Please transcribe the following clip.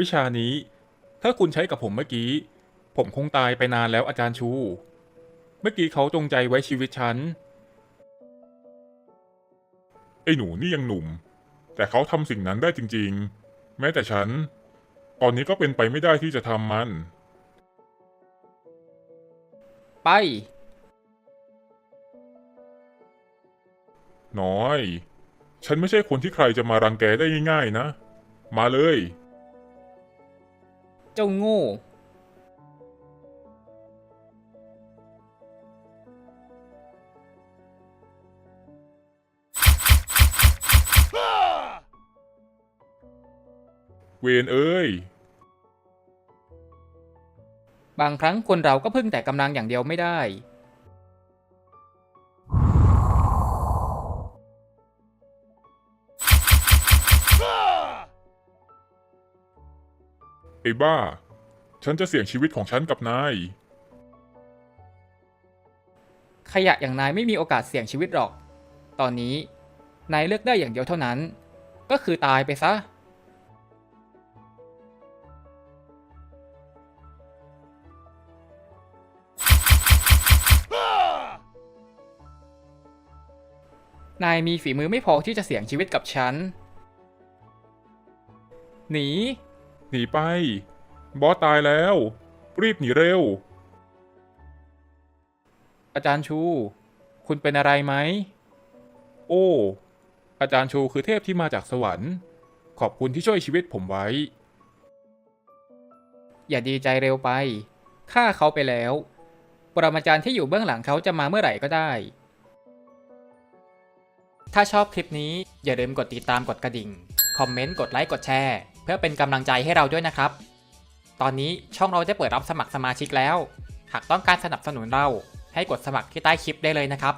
วิชานี้ ถ้าคุณใช้กับผมเมื่อกี้ ผมคงตายไปนานแล้วอาจารย์ชู เมื่อกี้เขาจงใจไว้ชีวิตฉัน ไอ้หนูนี่ยังหนุ่ม แต่เขาทำสิ่งนั้นได้จริง ๆ แม้แต่ฉัน ตอนนี้ก็เป็นไปไม่ได้ที่จะทำมัน ไป น้อย ฉันไม่ใช่คนที่ใครจะมารังแกได้ง่ายๆนะ มาเลย เจ้าโง่ เวนเอ้ย บางครั้งคนเราก็พึ่งแต่กำลังอย่างเดียวไม่ได้ ไอ้บ้า ฉันจะเสี่ยงชีวิตของฉันกับนาย ขยะอย่างนายไม่มีโอกาสเสี่ยงชีวิตหรอก ตอนนี้ นายเลือกได้อย่างเดียวเท่านั้น ก็คือตายไปซะ นายมีฝีมือไม่พอที่จะเสี่ยงชีวิตกับฉัน หนี หนีไป บอสตายแล้ว รีบหนีเร็ว อาจารย์ชู คุณเป็นอะไรไหม โอ้ อาจารย์ชูคือเทพที่มาจากสวรรค์ ขอบคุณที่ช่วยชีวิตผมไว้ อย่าดีใจเร็วไปฆ่าเขาไปแล้ว ปรมาจารย์ที่อยู่เบื้องหลังเขาจะมาเมื่อไหร่ก็ได้ ถ้าชอบคลิปนี้อย่าลืมกดติดตามกดกระดิ่ง คอมเมนต์ กดไลค์ กดแชร์ พื่อเป็นกำลังใจให้เราด้วยนะครับ ตอนนี้ช่องเราได้เปิดรับสมัครสมาชิกแล้ว หากต้องการสนับสนุนเราให้กดสมัครที่ใต้คลิปได้เลยนะครับ